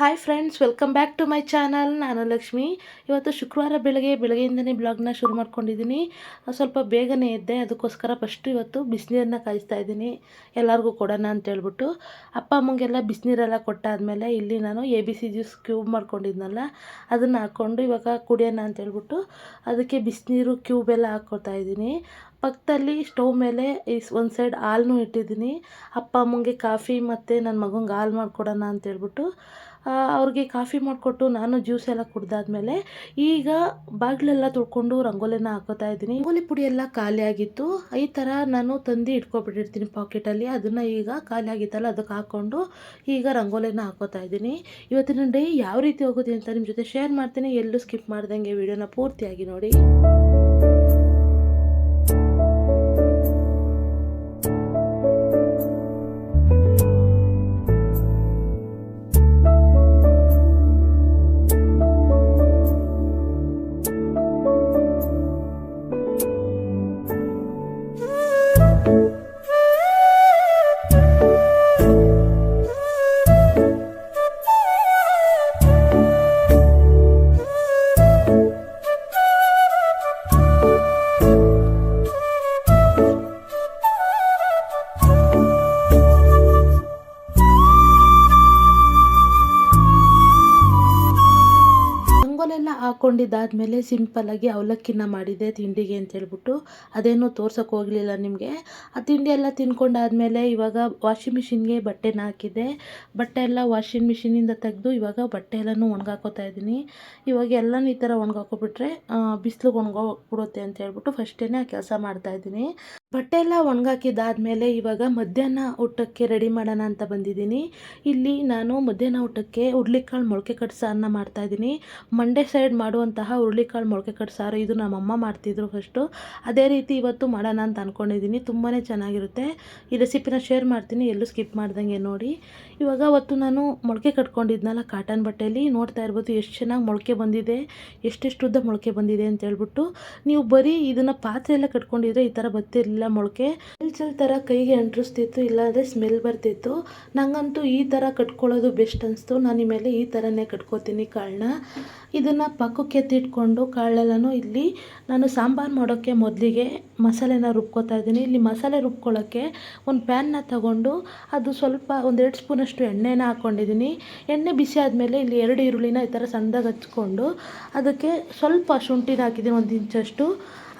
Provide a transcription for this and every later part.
Hi friends welcome back to my channel ನಾನು ಲಕ್ಷ್ಮಿ. ಇವತ್ತು ಶುಕ್ರವಾರ ಬೆಳಗ್ಗೆ, ಬೆಳಗ್ಗೆಯಿಂದನೇ ಬ್ಲಾಗ್ನ ಶುರು ಮಾಡ್ಕೊಂಡಿದ್ದೀನಿ. ಸ್ವಲ್ಪ ಬೇಗನೆ ಇದ್ದೆ ಅದಕ್ಕೋಸ್ಕರ ಫಸ್ಟು ಇವತ್ತು ಬಿಸಿನೀರನ್ನ ಕಾಯಿಸ್ತಾ ಇದ್ದೀನಿ. ಎಲ್ಲರಿಗೂ ಕೊಡೋಣ ಅಂತ ಹೇಳ್ಬಿಟ್ಟು. ಅಪ್ಪ ಅಮ್ಮಂಗೆಲ್ಲ ಬಿಸಿನೀರೆಲ್ಲ ಕೊಟ್ಟಾದಮೇಲೆ ಇಲ್ಲಿ ನಾನು A B C juice cube ಮಾಡ್ಕೊಂಡಿದ್ನಲ್ಲ, ಅದನ್ನು ಹಾಕ್ಕೊಂಡು ಇವಾಗ ಕುಡಿಯೋಣ ಅಂತ ಹೇಳ್ಬಿಟ್ಟು ಅದಕ್ಕೆ ಬಿಸಿನೀರು ಕ್ಯೂಬೆಲ್ಲ ಹಾಕ್ಕೊಳ್ತಾ ಇದ್ದೀನಿ. ಪಕ್ಕದಲ್ಲಿ ಸ್ಟವ್ ಮೇಲೆ ಇಸ್ ಒಂದು ಸೈಡ್ ಹಾಲನ್ನು ಇಟ್ಟಿದ್ದೀನಿ. ಅಪ್ಪ ಅಮ್ಮಂಗೆ ಕಾಫಿ ಮತ್ತು ನನ್ನ ಮಗಂಗೆ ಹಾಲು ಮಾಡಿಕೊಡೋಣ ಅಂತೇಳ್ಬಿಟ್ಟು ಅವ್ರಿಗೆ ಕಾಫಿ ಮಾಡಿಕೊಟ್ಟು ನಾನು ಜ್ಯೂಸ್ ಎಲ್ಲ ಕುಡ್ದಾದ್ಮೇಲೆ ಈಗ ಬಾಗಿಲೆಲ್ಲ ತೊಳ್ಕೊಂಡು ರಂಗೋಲಿನ ಹಾಕೋತಾ ಇದ್ದೀನಿ. ರಂಗೋಲಿ ಪುಡಿ ಎಲ್ಲ ಖಾಲಿ ಆಗಿತ್ತು. ಈ ಥರ ನಾನು ತಂದು ಇಟ್ಕೊಬಿಟ್ಟಿರ್ತೀನಿ ಪಾಕೆಟಲ್ಲಿ. ಅದನ್ನು ಈಗ ಖಾಲಿ ಆಗಿತ್ತಲ್ಲ ಅದಕ್ಕೆ ಹಾಕ್ಕೊಂಡು ಈಗ ರಂಗೋಲಿನ ಹಾಕೋತಾ ಇದ್ದೀನಿ. ಇವತ್ತಿನ ಡೇ ಯಾವ ರೀತಿ ಹೋಗುತ್ತೆ ಅಂತ ನಿಮ್ಮ ಜೊತೆ ಶೇರ್ ಮಾಡ್ತೀನಿ. ಎಲ್ಲೂ ಸ್ಕಿಪ್ ಮಾಡ್ದಂಗೆ ವಿಡಿಯೋನ ಪೂರ್ತಿಯಾಗಿ ನೋಡಿ. ರಂಗೋಲೆಲ್ಲ ಹಾಕ್ಕೊಂಡಿದ್ದಾದಮೇಲೆ ಸಿಂಪಲ್ಲಾಗಿ ಅವಲಕ್ಕಿನ ಮಾಡಿದೆ ತಿಂಡಿಗೆ ಅಂತ ಹೇಳ್ಬಿಟ್ಟು. ಅದೇನು ತೋರ್ಸೋಕೆ ಹೋಗಲಿಲ್ಲ ನಿಮಗೆ. ಆ ತಿಂಡಿ ಎಲ್ಲ ತಿನ್ಕೊಂಡಾದ್ಮೇಲೆ ಇವಾಗ ವಾಷಿಂಗ್ ಮಿಷಿನ್ಗೆ ಬಟ್ಟೆನ ಹಾಕಿದ್ದೆ. ಬಟ್ಟೆ ಎಲ್ಲ ವಾಷಿಂಗ್ ಮಿಷಿನಿಂದ ತೆಗೆದು ಇವಾಗ ಬಟ್ಟೆ ಎಲ್ಲನೂ ಒಣಗಾಕೋತಾ ಇದ್ದೀನಿ. ಇವಾಗ ಎಲ್ಲನೂ ಈ ಥರ ಒಣಗಾಕೋಬಿಟ್ರೆ ಬಿಸಿಲಿಗೆ ಒಣಗೋಗ್ಬಿಡುತ್ತೆ ಅಂತ ಹೇಳ್ಬಿಟ್ಟು ಫಸ್ಟೇ ಆ ಕೆಲಸ ಮಾಡ್ತಾಯಿದ್ದೀನಿ ಬಟ್ಟೆ ಎಲ್ಲ ಒಣಗಾಕಿದ್ದಾದಮೇಲೆ ಇವಾಗ ಮಧ್ಯಾಹ್ನ ಊಟಕ್ಕೆ ರೆಡಿ ಮಾಡೋಣ ಅಂತ ಬಂದಿದ್ದೀನಿ. ಇಲ್ಲಿ ನಾನು ಮಧ್ಯಾಹ್ನ ಊಟಕ್ಕೆ ಹುರುಳಿಕಾಳು ಮೊಳಕೆ ಕಟ್ಟು ಸಾರನ್ನ ಮಾಡ್ತಾಯಿದ್ದೀನಿ ಮಂಡ್ಯ ಸೈಡ್ ಮಾಡುವಂತಹ ಹುರುಳಿಕಾಳು ಮೊಳಕೆ ಕಟ್ಟು ಸಾರು ಇದು ನಮ್ಮಮ್ಮ ಮಾಡ್ತಿದ್ರು ಫಸ್ಟು ಅದೇ ರೀತಿ ಇವತ್ತು ಮಾಡೋಣ ಅಂತ ಅಂದ್ಕೊಂಡಿದ್ದೀನಿ ತುಂಬಾ ಚೆನ್ನಾಗಿರುತ್ತೆ. ಈ ರೆಸಿಪಿನ ಶೇರ್ ಮಾಡ್ತೀನಿ. ಎಲ್ಲೂ ಸ್ಕಿಪ್ ಮಾಡ್ದಂಗೆ ನೋಡಿ. ಇವಾಗ ಅವತ್ತು ನಾನು ಮೊಳಕೆ ಕಟ್ಕೊಂಡಿದ್ನಲ್ಲ ಕಾಟನ್ ಬಟ್ಟೆಯಲ್ಲಿ ನೋಡ್ತಾ ಇರ್ಬೋದು ಎಷ್ಟು ಚೆನ್ನಾಗಿ ಮೊಳಕೆ ಬಂದಿದೆ, ಎಷ್ಟೆಷ್ಟು ಉದ್ದ ಮೊಳಕೆ ಬಂದಿದೆ ಅಂತ ಹೇಳ್ಬಿಟ್ಟು, ನೀವು ಬರೀ ಇದನ್ನು ಪಾತ್ರೆ ಎಲ್ಲ ಕಟ್ಕೊಂಡಿದ್ರೆ ಈ ಥರ ಬರ್ತಿರಲಿಲ್ಲ ಮೊಳಕೆ. ಚಲ್ ಥರ ಕೈಗೆ ಅಂಟಿಸ್ತಿತ್ತು ಇಲ್ಲಾಂದರೆ ಸ್ಮೆಲ್ ಬರ್ತಿತ್ತು. ನನಗಂತೂ ಈ ಥರ ಕಟ್ಕೊಳ್ಳೋದು ಬೆಸ್ಟ್ ಅನಿಸ್ತು. ನಾನು ಮೇಲೆ ಈ ಥರನೇ ಕಟ್ಕೋತೀನಿ ಕಾಳನ್ನ. ಇದನ್ನು ಪಕ್ಕಕ್ಕೆ ಎತ್ತಿಟ್ಕೊಂಡು ಕಾಳೆಲ್ಲನೂ ಇಲ್ಲಿ ನಾನು ಸಾಂಬಾರು ಮಾಡೋಕ್ಕೆ ಮೊದಲಿಗೆ ಮಸಾಲೆನ ರುಬ್ಕೋತಾ ಇದ್ದೀನಿ. ಇಲ್ಲಿ ಮಸಾಲೆ ರುಬ್ಕೊಳ್ಳೋಕ್ಕೆ ಒಂದು ಪ್ಯಾನ್ನ ತಗೊಂಡು ಅದು ಸ್ವಲ್ಪ ಒಂದೆರಡು ಸ್ಪೂನಷ್ಟು ಎಣ್ಣೆನ ಹಾಕ್ಕೊಂಡಿದ್ದೀನಿ ಎಣ್ಣೆ ಬಿಸಿ ಆದಮೇಲೆ ಇಲ್ಲಿ ಎರಡು ಈರುಳ್ಳಿನ ಈ ಥರ ಸಣ್ಣದಾಗಿ ಹಚ್ಕೊಂಡು ಅದಕ್ಕೆ ಸ್ವಲ್ಪ ಶುಂಠಿನ ಹಾಕಿದ್ದೀನಿ ಒಂದು ಇಂಚಷ್ಟು.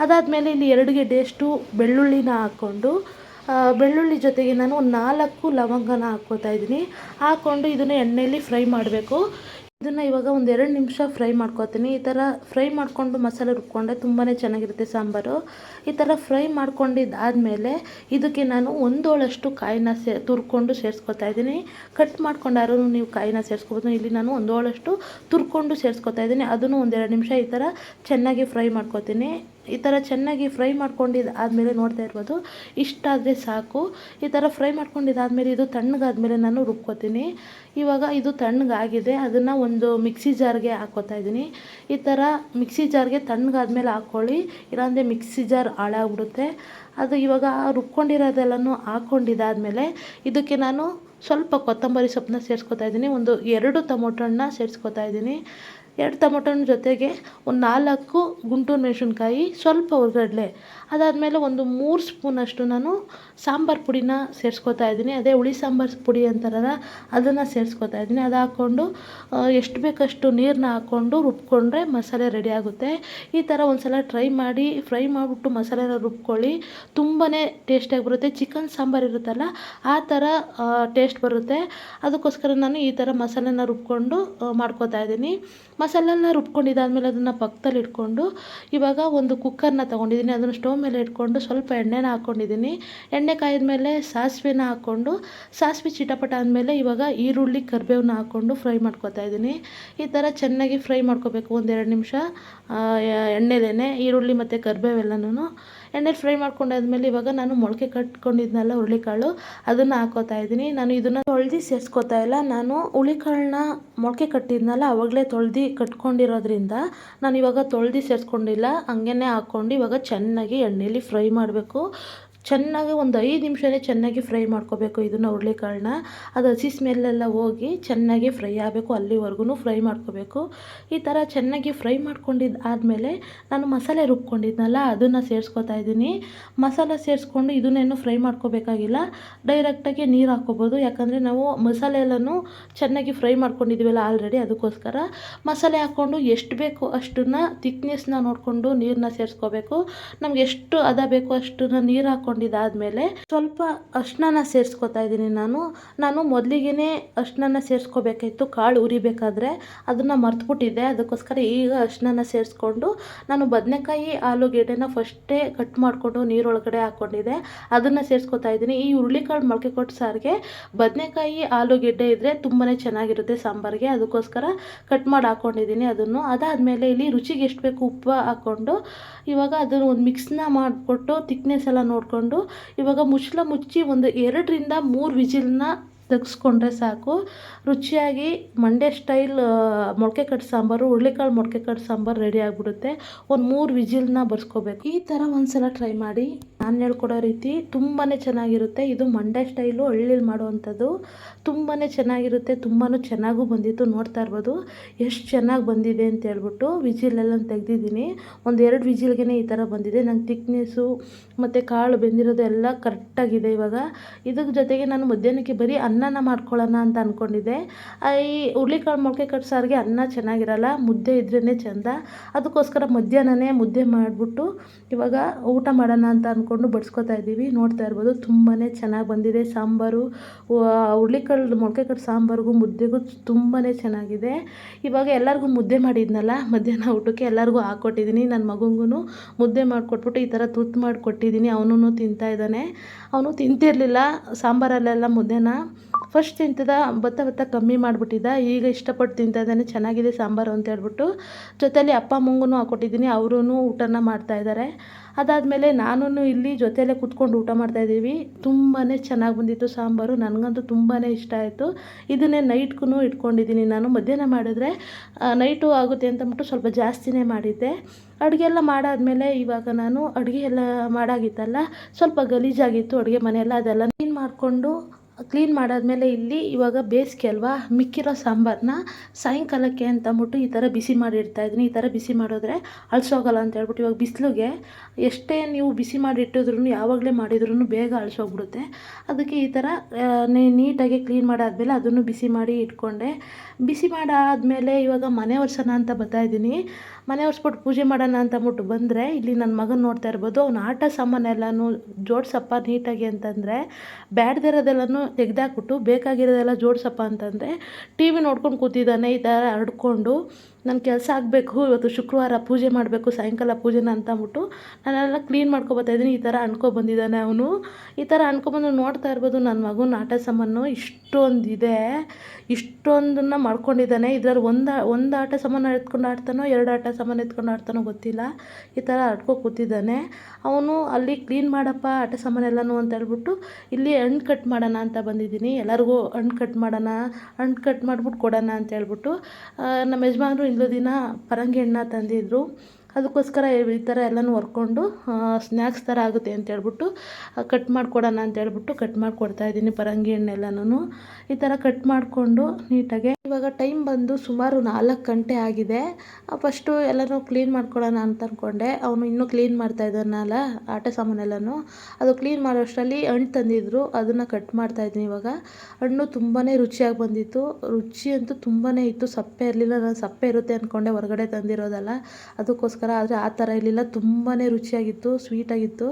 ಅದಾದಮೇಲೆ ಇಲ್ಲಿ ಎರಡು ಗೆಡ್ಡೆಯಷ್ಟು ಬೆಳ್ಳುಳ್ಳಿನ ಹಾಕ್ಕೊಂಡು ಬೆಳ್ಳುಳ್ಳಿ ಜೊತೆಗೆ ನಾನು ಒಂದು ನಾಲ್ಕು ಲವಂಗನ ಹಾಕ್ಕೋತಾ ಇದ್ದೀನಿ. ಹಾಕ್ಕೊಂಡು ಇದನ್ನು ಎಣ್ಣೆಯಲ್ಲಿ ಫ್ರೈ ಮಾಡಬೇಕು. ಇದನ್ನು ಇವಾಗ ಒಂದು ಎರಡು ನಿಮಿಷ ಫ್ರೈ ಮಾಡ್ಕೊತೀನಿ. ಈ ಥರ ಫ್ರೈ ಮಾಡಿಕೊಂಡು ಮಸಾಲೆ ರುಬ್ಕೊಂಡೆ ತುಂಬಾ ಚೆನ್ನಾಗಿರುತ್ತೆ ಸಾಂಬಾರು. ಈ ಥರ ಫ್ರೈ ಮಾಡ್ಕೊಂಡಿದ್ದಾದಮೇಲೆ ಇದಕ್ಕೆ ನಾನು ಒಂದೋಳಷ್ಟು ಕಾಯಿನ ಸೇ, ತುರ್ಕೊಂಡು ಸೇರಿಸ್ಕೊತಾ ಇದ್ದೀನಿ. ಕಟ್ ಮಾಡ್ಕೊಂಡಾರು ನೀವು ಕಾಯಿನ ಸೇರಿಸ್ಕೋಬೋದು. ಇಲ್ಲಿ ನಾನು ಒಂದೋಳಷ್ಟು ತುರ್ಕೊಂಡು ಸೇರಿಸ್ಕೊತಾ ಇದ್ದೀನಿ. ಅದನ್ನು ಒಂದೆರಡು ನಿಮಿಷ ಈ ಥರ ಚೆನ್ನಾಗಿ ಫ್ರೈ ಮಾಡ್ಕೊತೀನಿ. ಈ ಥರ ಚೆನ್ನಾಗಿ ಫ್ರೈ ಮಾಡ್ಕೊಂಡಿದ್ದು ಆದಮೇಲೆ ನೋಡ್ತಾ ಇರ್ಬೋದು ಇಷ್ಟಾದರೆ ಸಾಕು. ಈ ಥರ ಫ್ರೈ ಮಾಡ್ಕೊಂಡಿದ್ದಾದಮೇಲೆ ಇದು ತಣ್ಣಗಾದ್ಮೇಲೆ ನಾನು ರುಬ್ಕೋತೀನಿ. ಇವಾಗ ಇದು ತಣ್ಣಗಾಗಿದೆ, ಅದನ್ನು ಒಂದು ಮಿಕ್ಸಿ ಜಾರ್ಗೆ ಹಾಕೋತಾ ಇದ್ದೀನಿ. ಈ ಥರ ಮಿಕ್ಸಿ ಜಾರ್ಗೆ ತಣ್ಣಗಾದ್ಮೇಲೆ ಹಾಕ್ಕೊಳ್ಳಿ ಇಲ್ಲಾಂದರೆ ಮಿಕ್ಸಿ ಜಾರ್ ಹಾಳಾಗ್ಬಿಡುತ್ತೆ. ಅದು ಇವಾಗ ರುಬ್ಕೊಂಡಿರೋದೆಲ್ಲನೂ ಹಾಕ್ಕೊಂಡಿದ್ದಾದಮೇಲೆ ಇದಕ್ಕೆ ನಾನು ಸ್ವಲ್ಪ ಕೊತ್ತಂಬರಿ ಸೊಪ್ಪನ್ನ ಸೇರಿಸ್ಕೊತಾ ಇದ್ದೀನಿ. ಒಂದು ಎರಡು ಟೊಮೊಟೊ ಹಣ್ಣ ಸೇರಿಸ್ಕೊತಾ ಇದ್ದೀನಿ. ಎರಡು ಟೊಮೊಟೊನ ಜೊತೆಗೆ ಒಂದು ನಾಲ್ಕು ಗುಂಟೂರು ಮೆಣಸಿನ್ಕಾಯಿ ಸ್ವಲ್ಪ ಹುರ್ಗಡ್ಲೆ ಅದಾದಮೇಲೆ ಒಂದು ಮೂರು ಸ್ಪೂನಷ್ಟು ನಾನು ಸಾಂಬಾರು ಪುಡಿನ ಸೇರಿಸ್ಕೊತಾ ಇದ್ದೀನಿ. ಅದೇ ಹುಳಿ ಸಾಂಬಾರು ಪುಡಿ ಅಂತಾರಲ್ಲ, ಅದನ್ನು ಸೇರಿಸ್ಕೊತಾ ಇದ್ದೀನಿ. ಅದು ಹಾಕ್ಕೊಂಡು ಎಷ್ಟು ಬೇಕಷ್ಟು ನೀರನ್ನ ಹಾಕ್ಕೊಂಡು ರುಬ್ಕೊಂಡ್ರೆ ಮಸಾಲೆ ರೆಡಿ ಆಗುತ್ತೆ. ಈ ಥರ ಒಂದು ಸಲ ಟ್ರೈ ಮಾಡಿ ಫ್ರೈ ಮಾಡಿಬಿಟ್ಟು ಮಸಾಲೆನ ರುಬ್ಕೊಳ್ಳಿ. ತುಂಬಾ ಟೇಸ್ಟಿಯಾಗಿ ಬರುತ್ತೆ. ಚಿಕನ್ ಸಾಂಬಾರು ಇರುತ್ತಲ್ಲ, ಆ ಥರ ಟೇಸ್ಟ್ ಬರುತ್ತೆ. ಅದಕ್ಕೋಸ್ಕರ ನಾನು ಈ ಥರ ಮಸಾಲೆನ ರುಬ್ಕೊಂಡು ಮಾಡ್ಕೋತಾ ಇದ್ದೀನಿ. ಮಸಾಲೆನ ರುಬ್ಕೊಂಡಿದ್ದಾದ್ಮೇಲೆ ಅದನ್ನು ಪಕ್ಕದಲ್ಲಿ ಇಟ್ಕೊಂಡು ಇವಾಗ ಒಂದು ಕುಕ್ಕರ್ನ ತೊಗೊಂಡಿದ್ದೀನಿ. ಅದನ್ನು ಸ್ಟವ್ ಮೇಲೆ ಇಟ್ಕೊಂಡು ಸ್ವಲ್ಪ ಎಣ್ಣೆನ ಹಾಕ್ಕೊಂಡಿದ್ದೀನಿ ಎಣ್ಣೆ ಕಾಯಿದ ಮೇಲೆ ಸಾಸಿವೆನ ಹಾಕ್ಕೊಂಡು ಸಾಸಿವೆ ಚಿಟಪಟ ಆದಮೇಲೆ ಇವಾಗ ಈರುಳ್ಳಿ ಕರಿಬೇವನ್ನ ಹಾಕ್ಕೊಂಡು ಫ್ರೈ ಮಾಡ್ಕೊತಾ ಇದ್ದೀನಿ. ಈ ಥರ ಚೆನ್ನಾಗಿ ಫ್ರೈ ಮಾಡ್ಕೋಬೇಕು ಒಂದೆರಡು ನಿಮಿಷ. ಎಣ್ಣೆಲೇ ಈರುಳ್ಳಿ ಮತ್ತು ಕರಿಬೇವೆಲ್ಲನೂ ಎಣ್ಣೆಲಿ ಫ್ರೈ ಮಾಡ್ಕೊಂಡಾದ್ಮೇಲೆ ಇವಾಗ ನಾನು ಮೊಳಕೆ ಕಟ್ಕೊಂಡಿದ್ನಲ್ಲ ಹುರುಳಿಕಾಳು, ಅದನ್ನು ಹಾಕೋತಾ ಇದ್ದೀನಿ. ನಾನು ಇದನ್ನು ತೊಳ್ದು ಸೇರಿಸ್ಕೋತಾ ಇಲ್ಲ. ನಾನು ಹುಳಿಕಾಳನ್ನ ಮೊಳಕೆ ಕಟ್ಟಿದ್ನಲ್ಲ, ಅವಾಗಲೇ ತೊಳ್ದು ಕಟ್ಕೊಂಡಿರೋದ್ರಿಂದ ನಾನು ಇವಾಗ ತೊಳ್ದು ಸೇರಿಸ್ಕೊಂಡಿಲ್ಲ ಹಂಗೇ ಹಾಕ್ಕೊಂಡು ಇವಾಗ ಚೆನ್ನಾಗಿ ಎಣ್ಣೆಲಿ ಫ್ರೈ ಮಾಡಬೇಕು. ಚೆನ್ನಾಗಿ ಒಂದು ಐದು ನಿಮಿಷನೇ ಚೆನ್ನಾಗಿ ಫ್ರೈ ಮಾಡ್ಕೋಬೇಕು ಇದನ್ನು ಹುರುಳಿಕಾಳನ್ನ. ಅದು ಹಸಿ ಸ್ಮೆಲ್ಲೆಲ್ಲ ಹೋಗಿ ಚೆನ್ನಾಗಿ ಫ್ರೈ ಆಗಬೇಕು ಅಲ್ಲಿವರೆಗೂ ಫ್ರೈ ಮಾಡ್ಕೋಬೇಕು. ಈ ಥರ ಚೆನ್ನಾಗಿ ಫ್ರೈ ಮಾಡ್ಕೊಂಡಿದ್ದು ಆದಮೇಲೆ ನಾನು ಮಸಾಲೆ ರುಬ್ಕೊಂಡಿದ್ನಲ್ಲ, ಅದನ್ನು ಸೇರಿಸ್ಕೊತಾ ಇದ್ದೀನಿ. ಮಸಾಲೆ ಸೇರಿಸ್ಕೊಂಡು ಇದನ್ನೇನು ಫ್ರೈ ಮಾಡ್ಕೋಬೇಕಾಗಿಲ್ಲ. ಡೈರೆಕ್ಟಾಗಿ ನೀರು ಹಾಕ್ಕೋಬೋದು ಯಾಕಂದರೆ ನಾವು ಮಸಾಲೆ ಎಲ್ಲನೂ ಚೆನ್ನಾಗಿ ಫ್ರೈ ಮಾಡ್ಕೊಂಡಿದ್ದೀವಲ್ಲ ಆಲ್ರೆಡಿ ಅದಕ್ಕೋಸ್ಕರ. ಮಸಾಲೆ ಹಾಕ್ಕೊಂಡು ಎಷ್ಟು ಬೇಕು ಅಷ್ಟನ್ನು ತಿಕ್ನೆಸ್ನ ನೋಡಿಕೊಂಡು ನೀರನ್ನ ಸೇರಿಸ್ಕೋಬೇಕು. ನಮ್ಗೆ ಎಷ್ಟು ಅದ ಬೇಕು ಅಷ್ಟನ್ನು ನೀರು ಹಾಕ್ಕೊಂಡಿದ್ದಾದಮೇಲೆ ಸ್ವಲ್ಪ ಅರ್ಶಿನ ಸೇರಿಸ್ಕೊತಾ ಇದ್ದೀನಿ ನಾನು. ನಾನು ಮೊದಲಿಗೆ ಅರ್ಶಿನ ಸೇರಿಸ್ಕೋಬೇಕಾಯ್ತು, ಕಾಳು ಉರಿಬೇಕಾದ್ರೆ ಅದನ್ನು ಮರ್ತುಬಿಟ್ಟಿದ್ದೆ. ಅದಕ್ಕೋಸ್ಕರ ಈಗ ಅರ್ಶಿನ ಸೇರಿಸ್ಕೊಂಡು ನಾನು ಬದನೆಕಾಯಿ ಆಲೂಗೆಡ್ಡೆನ ಫಸ್ಟೇ ಕಟ್ ಮಾಡಿಕೊಂಡು ನೀರೊಳಗಡೆ ಹಾಕ್ಕೊಂಡಿದ್ದೆ. ಅದನ್ನು ಸೇರಿಸ್ಕೊತಾ ಇದ್ದೀನಿ. ಈ ಹುರುಳಿಕಾಳು ಮೊಳಕೆ ಕೊಟ್ಟು ಸಾರಿಗೆ ಬದನೆಕಾಯಿ ಆಲೂಗೆಡ್ಡೆ ಇದ್ದರೆ ತುಂಬಾ ಚೆನ್ನಾಗಿರುತ್ತೆ ಸಾಂಬಾರಿಗೆ. ಅದಕ್ಕೋಸ್ಕರ ಕಟ್ ಮಾಡಿ ಹಾಕ್ಕೊಂಡಿದ್ದೀನಿ ಅದನ್ನು. ಅದಾದಮೇಲೆ ಇಲ್ಲಿ ರುಚಿಗೆ ಎಷ್ಟು ಬೇಕು ಉಪ್ಪು ಹಾಕ್ಕೊಂಡು ಇವಾಗ ಅದನ್ನು ಒಂದು ಮಿಕ್ಸ್ನ ಮಾಡಿಕೊಟ್ಟು ಥಿಕ್ನೆಸ್ ಎಲ್ಲ ನೋಡಿಕೊಂಡು ಇವಾಗ ಮುಚ್ಚಳ ಮುಚ್ಚಿ ಒಂದು ಎರಡರಿಂದ ಮೂರು ವಿಜಿಲ್ನ ತೆಗೆಸ್ಕೊಂಡ್ರೆ ಸಾಕು. ರುಚಿಯಾಗಿ ಮಂಡ್ಯ ಸ್ಟೈಲ್ ಮೊಳಕೆ ಕಟ್ಟು ಸಾಂಬಾರು, ಹುರುಳಿಕಾಳು ಮೊಳಕೆ ಕಟ್ಟು ಸಾಂಬಾರು ರೆಡಿ ಆಗಿಬಿಡುತ್ತೆ. ಒಂದು ಮೂರು ವಿಜಿಲ್ನ ಬರ್ಸ್ಕೋಬೇಕು. ಈ ಥರ ಒಂದ್ಸಲ ಟ್ರೈ ಮಾಡಿ. ನಾನು ಹೇಳ್ಕೊಡೋ ರೀತಿ ತುಂಬಾ ಚೆನ್ನಾಗಿರುತ್ತೆ. ಇದು ಮಂಡ್ಯ ಸ್ಟೈಲು ಹಳ್ಳಿಲಿ ಮಾಡುವಂಥದ್ದು. ತುಂಬಾ ಚೆನ್ನಾಗಿರುತ್ತೆ. ತುಂಬಾ ಚೆನ್ನಾಗೂ ಬಂದಿತ್ತು. ನೋಡ್ತಾ ಇರ್ಬೋದು. ಎಷ್ಟು ಚೆನ್ನಾಗಿ ಬಂದಿದೆ ಅಂತ ಹೇಳ್ಬಿಟ್ಟು ವಿಜಿಲೆಲ್ಲ ತೆಗ್ದಿದ್ದೀನಿ. ಒಂದು ಎರಡು ವಿಜಿಲ್ಗೆ ಈ ಥರ ಬಂದಿದೆ. ನಂಗೆ ತಿಕ್ನೆಸ್ಸು ಮತ್ತು ಕಾಳು ಬೆಂದಿರೋದು ಎಲ್ಲ ಕರೆಕ್ಟಾಗಿದೆ ಇವಾಗ. ಇದ್ರ ಜೊತೆಗೆ ನಾನು ಮಧ್ಯಾಹ್ನಕ್ಕೆ ಬರೀ ಅನ್ನನ ಮಾಡ್ಕೊಳ್ಳೋಣ ಅಂತ ಅಂದ್ಕೊಂಡಿದ್ದೆ ಈ ಹುರ್ಳಿಕಾಳು ಮೊಳಕೆ ಕಟ್ಟು ಸಾರಿಗೆ ಅನ್ನ ಚೆನ್ನಾಗಿರಲ್ಲ, ಮುದ್ದೆ ಇದ್ರೇ ಚೆಂದ. ಅದಕ್ಕೋಸ್ಕರ ಮಧ್ಯಾಹ್ನನೇ ಮುದ್ದೆ ಮಾಡಿಬಿಟ್ಟು ಇವಾಗ ಊಟ ಮಾಡೋಣ ಅಂತ ಅಂದ್ಕೊಂಡು ಬಡ್ಸ್ಕೊತಾ ಇದ್ದೀವಿ. ನೋಡ್ತಾ ಇರ್ಬೋದು ತುಂಬಾ ಚೆನ್ನಾಗಿ ಬಂದಿದೆ ಸಾಂಬಾರು. ಹುರ್ಳಿಕಾಳು ಮೊಳಕೆ ಕಟ್ಟು ಸಾಂಬಾರಿಗೂ ಮುದ್ದೆಗೂ ತುಂಬಾ ಚೆನ್ನಾಗಿದೆ. ಇವಾಗ ಎಲ್ಲರಿಗೂ ಮುದ್ದೆ ಮಾಡಿದ್ನಲ್ಲ, ಮಧ್ಯಾಹ್ನ ಊಟಕ್ಕೆ ಎಲ್ಲರಿಗೂ ಹಾಕ್ಕೊಟ್ಟಿದ್ದೀನಿ ನನ್ನ ಮಗುಂಗೂ ಮುದ್ದೆ ಮಾಡಿಕೊಟ್ಬಿಟ್ಟು ಈ ಥರ ತುತ್ತು ಮಾಡಿಕೊಟ್ಟಿದ್ದೀನಿ ಅವನು ತಿಂತಾ ಇದ್ದಾನೆ. ಅವನು ತಿಂತಿರಲಿಲ್ಲ, ಸಾಂಬಾರಲ್ಲೆಲ್ಲ ಮುದ್ದೆನ. ಫಸ್ಟ್ ತಿಂತದ, ಬತ್ತ ಬತ್ತ ಕಮ್ಮಿ ಮಾಡಿಬಿಟ್ಟಿದ್ದ ಈಗ ಇಷ್ಟಪಟ್ಟು ತಿಂತಾಯಿದ್ದಾನೆ ಚೆನ್ನಾಗಿದೆ ಸಾಂಬಾರು ಅಂತ ಹೇಳ್ಬಿಟ್ಟು. ಜೊತೇಲಿ ಅಪ್ಪ ಅಮ್ಮಂಗೂ ಹಾಕ್ಕೊಟ್ಟಿದ್ದೀನಿ ಅವರೂ ಊಟನ ಮಾಡ್ತಾಯಿದ್ದಾರೆ ಅದಾದಮೇಲೆ ನಾನು ಇಲ್ಲಿ ಜೊತೆಯಲ್ಲೇ ಕೂತ್ಕೊಂಡು ಊಟ ಮಾಡ್ತಾಯಿದ್ದೀವಿ ತುಂಬಾ ಚೆನ್ನಾಗಿ ಬಂದಿತ್ತು ಸಾಂಬಾರು, ನನಗಂತೂ ತುಂಬಾ ಇಷ್ಟ ಆಯಿತು. ಇದನ್ನೇ ನೈಟ್ಗೂ ಇಟ್ಕೊಂಡಿದ್ದೀನಿ ನಾನು. ಮಧ್ಯಾಹ್ನ ಮಾಡಿದ್ರೆ ನೈಟು ಆಗುತ್ತೆ ಅಂತಂದ್ಬಿಟ್ಟು ಸ್ವಲ್ಪ ಜಾಸ್ತಿನೇ ಮಾಡಿದ್ದೆ. ಅಡುಗೆ ಎಲ್ಲ ಮಾಡಾದಮೇಲೆ ಇವಾಗ ನಾನು ಅಡುಗೆ ಎಲ್ಲ ಮಾಡಾಗಿತ್ತಲ್ಲ, ಸ್ವಲ್ಪ ಗಲೀಜಾಗಿತ್ತು, ಅಡುಗೆ ಮನೆಯೆಲ್ಲ ಅದೆಲ್ಲ ಕ್ಲೀನ್ ಮಾಡಿಕೊಂಡು ಕ್ಲೀನ್ ಮಾಡಾದಮೇಲೆ ಇಲ್ಲಿ ಇವಾಗ ಬೇಸಿಗೆ ಅಲ್ವಾ? ಮಿಕ್ಕಿರೋ ಸಾಂಬಾರನ್ನ ಸಾಯಂಕಾಲಕ್ಕೆ ಅಂತ ಅಂದ್ಬಿಟ್ಟು ಈ ಥರ ಬಿಸಿ ಮಾಡಿ ಇಡ್ತಾಯಿದ್ದೀನಿ ಈ ಥರ ಬಿಸಿ ಮಾಡಿದ್ರೆ ಅಳ್ಸೋಗಲ್ಲ ಅಂತ ಹೇಳ್ಬಿಟ್ಟು ಇವಾಗ ಬಿಸಿಲಿಗೆ ಎಷ್ಟೇ ನೀವು ಬಿಸಿ ಮಾಡಿ ಇಟ್ಟಿದ್ರು ಯಾವಾಗಲೇ ಮಾಡಿದ್ರೂ ಬೇಗ ಅಳ್ಸೋಗ್ಬಿಡುತ್ತೆ. ಅದಕ್ಕೆ ಈ ಥರ ನೀಟಾಗಿ ಕ್ಲೀನ್ ಮಾಡಾದಮೇಲೆ ಅದನ್ನು ಬಿಸಿ ಮಾಡಿ ಇಟ್ಕೊಂಡೆ. ಬಿಸಿ ಮಾಡಾದಮೇಲೆ ಇವಾಗ ಮನೆ ವರ್ಷನ ಅಂತ ಬರ್ತಾಯಿದ್ದೀನಿ ಮನೆ ಒರೆಸ್ಬಿಟ್ಟು ಪೂಜೆ ಮಾಡೋಣ ಅಂತ ಅಂದ್ಬಿಟ್ಟು ಬಂದರೆ, ಇಲ್ಲಿ ನನ್ನ ಮಗನ ನೋಡ್ತಾ ಇರ್ಬೋದು, ಅವ್ನು ಆಟ ಸಾಮಾನೆಲ್ಲನೂ ಜೋಡಿಸಪ್ಪ ನೀಟಾಗಿ ಅಂತಂದರೆ, ಬ್ಯಾಡ್ದಿರೋದೆಲ್ಲನೂ ತೆಗೆದಾಕ್ಬಿಟ್ಟು ಬೇಕಾಗಿರೋದೆಲ್ಲ ಜೋಡಿಸಪ್ಪ ಅಂತಂದರೆ, ಟಿ ವಿ ನೋಡ್ಕೊಂಡು ಕೂತಿದ್ದಾನೆ ಈ ಥರ ಹರಡ್ಕೊಂಡು ನನ್ನ ಕೆಲಸ ಆಗಬೇಕು, ಇವತ್ತು ಶುಕ್ರವಾರ ಪೂಜೆ ಮಾಡಬೇಕು, ಸಾಯಂಕಾಲ ಪೂಜೆನ ಅಂತ ಅಂದ್ಬಿಟ್ಟು ನಾನೆಲ್ಲ ಕ್ಲೀನ್ ಮಾಡ್ಕೊಬರ್ತಾಯಿದ್ದೀನಿ ಈ ಥರ ಅಂದ್ಕೊಬಂದಿದ್ದಾನೆ ಅವನು. ಈ ಥರ ಅಂದ್ಕೊಬಂದು ನೋಡ್ತಾ ಇರ್ಬೋದು, ನನ್ನ ಮಗುನ ಆಟ ಸಾಮಾನು ಇಷ್ಟೊಂದಿದೆ. ಇಷ್ಟೊಂದನ್ನು ಮಾಡ್ಕೊಂಡಿದ್ದಾನೆ. ಇದ್ರಲ್ಲಿ ಒಂದು ಒಂದು ಆಟ ಸಾಮಾನು ಎತ್ಕೊಂಡು ಆಡ್ತಾನೋ, ಎರಡು ಆಟ ಸಾಮಾನು ಎತ್ಕೊಂಡು ಆಡ್ತಾನೋ ಗೊತ್ತಿಲ್ಲ. ಈ ಥರ ಆಡ್ಕೊ ಕೂತಿದ್ದಾನೆ. ಅವನು ಅಲ್ಲಿ ಕ್ಲೀನ್ ಮಾಡಪ್ಪ, ಆಟ ಸಾಮಾನೆಲ್ಲನೂ ಅಂತ ಹೇಳ್ಬಿಟ್ಟು ಇಲ್ಲಿ ಹಣ್ಣು ಕಟ್ ಮಾಡೋಣ ಅಂತ ಬಂದಿದ್ದೀನಿ. ಎಲ್ಲರಿಗೂ ಹಣ್ಣು ಕಟ್ ಮಾಡೋಣ ಹಣ್ಣು ಕಟ್ ಮಾಡಿಬಿಟ್ಟು ಕೊಡೋಣ ಅಂತ ಹೇಳ್ಬಿಟ್ಟು ನಮ್ಮ ಯಜಮಾನ್ರು ಇಂದು ದಿನ ಪರಂಗಿ ಹಣ್ಣ ತಂದಿದ್ದರು ಅದಕ್ಕೋಸ್ಕರ ಈ ಥರ ಎಲ್ಲನೂ ಹೊರ್ಕೊಂಡು ಸ್ನ್ಯಾಕ್ಸ್ ಥರ ಆಗುತ್ತೆ ಅಂತ ಹೇಳ್ಬಿಟ್ಟು ಕಟ್ ಮಾಡಿಕೊಡೋಣ ಅಂತ ಹೇಳ್ಬಿಟ್ಟು ಕಟ್ ಮಾಡಿಕೊಡ್ತಾಯಿದ್ದೀನಿ ಪರಂಗಿ ಹಣ್ಣೆಲ್ಲನೂ ಈ ಥರ ಕಟ್ ಮಾಡಿಕೊಂಡು ನೀಟಾಗೆ ಇವಾಗ ಟೈಮ್ ಬಂದು ಸುಮಾರು ನಾಲ್ಕು ಗಂಟೆ ಆಗಿದೆ. ಫಸ್ಟು ಎಲ್ಲನೂ ಕ್ಲೀನ್ ಮಾಡ್ಕೊಳ್ಳೋಣ ಅಂತ ಅಂದ್ಕೊಂಡೆ ಅವನು ಇನ್ನೂ ಕ್ಲೀನ್ ಮಾಡ್ತಾ ಇದ್ದಾನಲ್ಲ ಆಟ ಸಾಮಾನೆಲ್ಲನೂ. ಅದು ಕ್ಲೀನ್ ಮಾಡೋ ಅಷ್ಟರಲ್ಲಿ ಹಣ್ಣು ತಂದಿದ್ದರು ಅದನ್ನು ಕಟ್ ಮಾಡ್ತಾಯಿದ್ದೀನಿ ಇವಾಗ. ಹಣ್ಣು ತುಂಬಾ ರುಚಿಯಾಗಿ ಬಂದಿತ್ತು. ರುಚಿ ಅಂತೂ ತುಂಬಾ ಇತ್ತು. ಸಪ್ಪೆ ಇರಲಿಲ್ಲ. ನಾನು ಸಪ್ಪೆ ಇರುತ್ತೆ ಅಂದ್ಕೊಂಡೆ ಹೊರಗಡೆ ತಂದಿರೋದಲ್ಲ. ಅದಕ್ಕೋಸ್ಕರ ಆದರೆ ಆ ಥರ ಇರಲಿಲ್ಲ. ತುಂಬಾ ರುಚಿಯಾಗಿತ್ತು, ಸ್ವೀಟಾಗಿತ್ತು.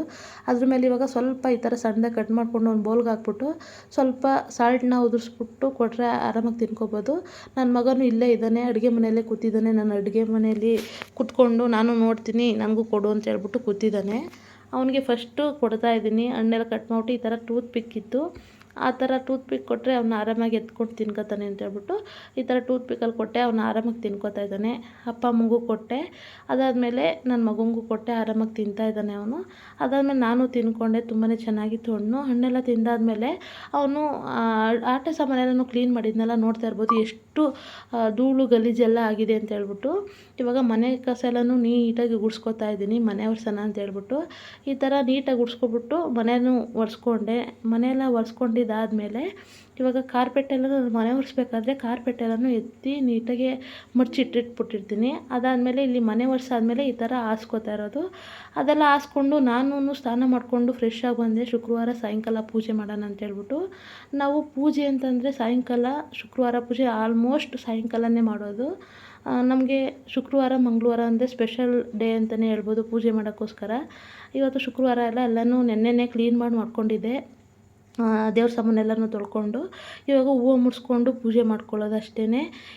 ಅದ್ರ ಮೇಲೆ ಇವಾಗ ಸ್ವಲ್ಪ ಈ ಥರ ಸಣ್ಣದಾಗಿ ಕಟ್ ಮಾಡಿಕೊಂಡು ಒಂದು ಬೌಲ್ಗೆ ಹಾಕ್ಬಿಟ್ಟು ಸ್ವಲ್ಪ ಸಾಲ್ಟನ್ನ ಉದುರಿಸ್ಬಿಟ್ಟು ಕೊಟ್ಟರೆ ಆರಾಮಾಗಿ ತಿನ್ಕೋಬೋದು. ನನ್ನ ಮಗನೂ ಇಲ್ಲೇ ಇದ್ದಾನೆ, ಅಡುಗೆ ಮನೆಯಲ್ಲೇ ಕೂತಿದ್ದಾನೆ. ನಾನು ಅಡುಗೆ ಮನೆಯಲ್ಲಿ ಕೂತ್ಕೊಂಡು ನಾನು ನೋಡ್ತೀನಿ, ನನಗೂ ಕೊಡು ಅಂತ ಹೇಳ್ಬಿಟ್ಟು ಕೂತಿದ್ದಾನೆ. ಅವನಿಗೆ ಫಸ್ಟು ಕೊಡ್ತಾ ಇದ್ದೀನಿ, ಹಣ್ಣೆಲ್ಲ ಕಟ್ ಮಾಡಿಬಿಟ್ಟು ಈ ಥರ ಟೂತ್ ಪಿಕ್ ಇತ್ತು. ಆ ಥರ ಟೂತ್ ಪಿಕ್ ಕೊಟ್ಟರೆ ಅವನ್ನ ಆರಾಮಾಗಿ ಎತ್ಕೊಂಡು ತಿನ್ಕೋತಾನೆ ಅಂತ ಹೇಳ್ಬಿಟ್ಟು ಈ ಥರ ಟೂತ್ ಪಿಕಲ್ಲಿ ಕೊಟ್ಟೆ ಅವನ್ನ ಆರಾಮಾಗಿ ತಿನ್ಕೋತಾ ಇದ್ದಾನೆ. ಅಪ್ಪ ಅಮ್ಮಗೂ ಕೊಟ್ಟೆ. ಅದಾದಮೇಲೆ ನನ್ನ ಮಗನಿಗೂ ಕೊಟ್ಟೆ, ಆರಾಮಾಗಿ ತಿಂತಾ ಇದ್ದಾನೆ ಅವನು. ಅದಾದಮೇಲೆ ನಾನು ತಿನ್ಕೊಂಡೆ ತುಂಬಾ ಚೆನ್ನಾಗಿತ್ತು ಹಣ್ಣು ಹಣ್ಣೆಲ್ಲ ತಿಂದಾದಮೇಲೆ ಅವನು ಆಟ ಸಾಮಾನೆಲ್ಲನೂ ಕ್ಲೀನ್ ಮಾಡಿದ್ನೆಲ್ಲ, ನೋಡ್ತಾ ಇರ್ಬೋದು ಎಷ್ಟು ಧೂಳು ಗಲೀಜೆಲ್ಲ ಆಗಿದೆ ಅಂತ ಹೇಳ್ಬಿಟ್ಟು. ಇವಾಗ ಮನೆ ಕಸ ಎಲ್ಲನೂ ನೀಟಾಗಿ ಗುಡ್ಸ್ಕೊತಾ ಇದ್ದೀನಿ, ಮನೆ ಒರ್ಸೋಣ ಅಂತ ಹೇಳ್ಬಿಟ್ಟು. ಈ ಥರ ನೀಟಾಗಿ ಗುಡ್ಸ್ಕೊಬಿಟ್ಟು ಮನೆಯೂ ಒರೆಸ್ಕೊಂಡೆ. ಮನೆಯೆಲ್ಲ ಒರೆಸ್ಕೊಂಡಿದ್ದಾದಮೇಲೆ ಇವಾಗ ಕಾರ್ಪೆಟ್ ಎಲ್ಲ ಮನೆ ಒರೆಸ್ಬೇಕಾದ್ರೆ ಕಾರ್ಪೆಟ್ ಎಲ್ಲನೂ ಎತ್ತಿ ನೀಟಾಗಿ ಮಡ್ಚಿಟ್ಟಿಟ್ಬಿಟ್ಟಿರ್ತೀನಿ ಅದಾದಮೇಲೆ ಇಲ್ಲಿ ಮನೆ ಒರೆಸಾದ್ಮೇಲೆ ಈ ಥರ ಹಾಸ್ಕೋತಾ ಇರೋದು. ಅದೆಲ್ಲ ಹಾಸ್ಕೊಂಡು ನಾನು ಸ್ನಾನ ಮಾಡಿಕೊಂಡು ಫ್ರೆಶ್ ಆಗಿ ಬಂದೆ. ಶುಕ್ರವಾರ ಸಾಯಂಕಾಲ ಪೂಜೆ ಮಾಡೋಣ ಅಂತ ಹೇಳ್ಬಿಟ್ಟು. ನಾವು ಪೂಜೆ ಅಂತಂದರೆ ಸಾಯಂಕಾಲ, ಶುಕ್ರವಾರ ಪೂಜೆ ಆಲ್ಮೋಸ್ಟ್ ಸಾಯಂಕಾಲನೇ ಮಾಡೋದು. ನಮಗೆ ಶುಕ್ರವಾರ, ಮಂಗಳವಾರ ಅಂದರೆ ಸ್ಪೆಷಲ್ ಡೇ ಅಂತಲೇ ಹೇಳ್ಬೋದು ಪೂಜೆ ಮಾಡೋಕ್ಕೋಸ್ಕರ. ಇವತ್ತು ಶುಕ್ರವಾರ ಎಲ್ಲ ಎಲ್ಲನೂ ನೆನ್ನೆನೇ ಕ್ಲೀನ್ ಮಾಡಿ ಮಾಡ್ಕೊಂಡಿದ್ದೆ. ದೇವ್ರ ಸಾಮಾನೆಲ್ಲನೂ ತೊಳ್ಕೊಂಡು ಇವಾಗ ಹೂವು ಮುಡಿಸ್ಕೊಂಡು ಪೂಜೆ ಮಾಡ್ಕೊಳ್ಳೋದು ಅಷ್ಟೇ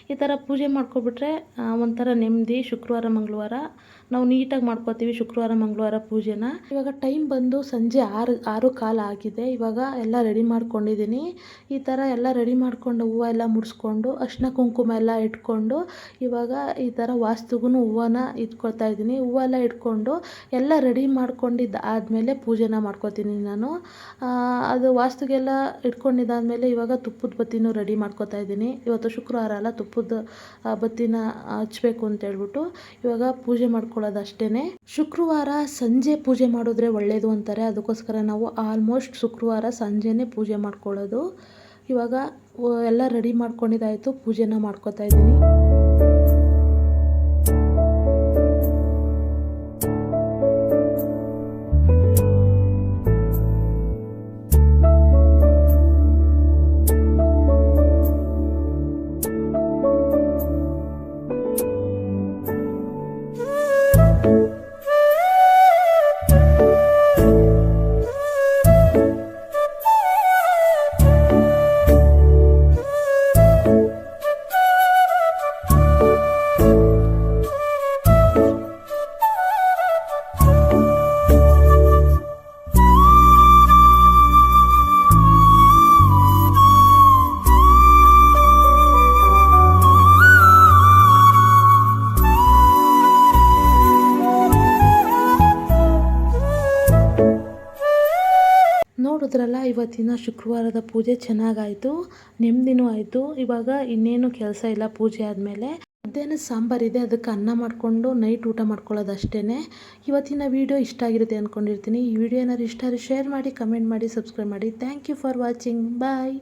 ಈ ಥರ ಪೂಜೆ ಮಾಡ್ಕೊಬಿಟ್ರೆ ಒಂಥರ ನೆಮ್ಮದಿ ಶುಕ್ರವಾರ, ಮಂಗಳವಾರ ನಾವು ನೀಟಾಗಿ ಮಾಡ್ಕೋತೀವಿ ಶುಕ್ರವಾರ, ಮಂಗಳವಾರ ಪೂಜೆನ. ಇವಾಗ ಟೈಮ್ ಬಂದು ಸಂಜೆ ಆರು ಆರು ಕಾಲ ಆಗಿದೆ. ಇವಾಗ ಎಲ್ಲ ರೆಡಿ ಮಾಡ್ಕೊಂಡಿದ್ದೀನಿ. ಈ ಥರ ಎಲ್ಲ ರೆಡಿ ಮಾಡ್ಕೊಂಡು ಹೂವು ಎಲ್ಲ ಮುಡಿಸ್ಕೊಂಡು, ಅರ್ಶಿನ ಕುಂಕುಮ ಎಲ್ಲ ಇಟ್ಕೊಂಡು, ಇವಾಗ ಈ ಥರ ವಾಸ್ತುಗೂ ಹೂವನ ಇಟ್ಕೊಳ್ತಾ ಇದ್ದೀನಿ. ಹೂವೆಲ್ಲ ಇಟ್ಕೊಂಡು ಎಲ್ಲ ರೆಡಿ ಮಾಡ್ಕೊಂಡಿದ್ದ ಆದಮೇಲೆ ಪೂಜೆನ ಮಾಡ್ಕೋತೀನಿ ನಾನು. ಅದು ವಾಸ್ತುಗೆಲ್ಲ ಇಟ್ಕೊಂಡಿದ್ದಾದಮೇಲೆ ಇವಾಗ ತುಪ್ಪದ ಬತ್ತಿನೂ ರೆಡಿ ಮಾಡ್ಕೋತಾ ಇದ್ದೀನಿ. ಇವತ್ತು ಶುಕ್ರವಾರ ಅಲ್ಲ, ತುಪ್ಪದ ಬತ್ತಿನ ಹಚ್ಬೇಕು ಅಂತ ಹೇಳ್ಬಿಟ್ಟು ಇವಾಗ ಪೂಜೆ ಮಾಡ್ಕೊಳ್ಳೋದು ಅಷ್ಟೇ ಶುಕ್ರವಾರ ಸಂಜೆ ಪೂಜೆ ಮಾಡಿದ್ರೆ ಒಳ್ಳೆಯದು ಅಂತಾರೆ. ಅದಕ್ಕೋಸ್ಕರ ನಾವು ಆಲ್ಮೋಸ್ಟ್ ಶುಕ್ರವಾರ ಸಂಜೆನೇ ಪೂಜೆ ಮಾಡ್ಕೊಳ್ಳೋದು. ಇವಾಗ ಎಲ್ಲ ರೆಡಿ ಮಾಡ್ಕೊಂಡಿದ್ದಾಯಿತು. ಪೂಜೆನ ಮಾಡ್ಕೋತಾ ಇದ್ದೀನಿ. ಶುಕ್ರವಾರದ ಪೂಜೆ ಚೆನ್ನಾಗಾಯಿತು, ನೆಮ್ಮದಿನೂ ಆಯಿತು. ಇವಾಗ ಇನ್ನೇನು ಕೆಲಸ ಇಲ್ಲ ಪೂಜೆ ಆದಮೇಲೆ. ಮಧ್ಯಾಹ್ನ ಸಾಂಬಾರಿದೆ ಅದಕ್ಕೆ ಅನ್ನ ಮಾಡಿಕೊಂಡು ನೈಟ್ ಊಟ ಮಾಡ್ಕೊಳ್ಳೋದು ಅಷ್ಟೇ ಇವತ್ತಿನ ವೀಡಿಯೋ ಇಷ್ಟ ಆಗಿರುತ್ತೆ ಅಂದ್ಕೊಂಡಿರ್ತೀನಿ ಈ ವಿಡಿಯೋ ಏನಾದ್ರು ಇಷ್ಟ ಆದರೆ ಶೇರ್ ಮಾಡಿ ಕಮೆಂಟ್ ಮಾಡಿ ಸಬ್ಸ್ಕ್ರೈಬ್ ಮಾಡಿ. Thank you for watching bye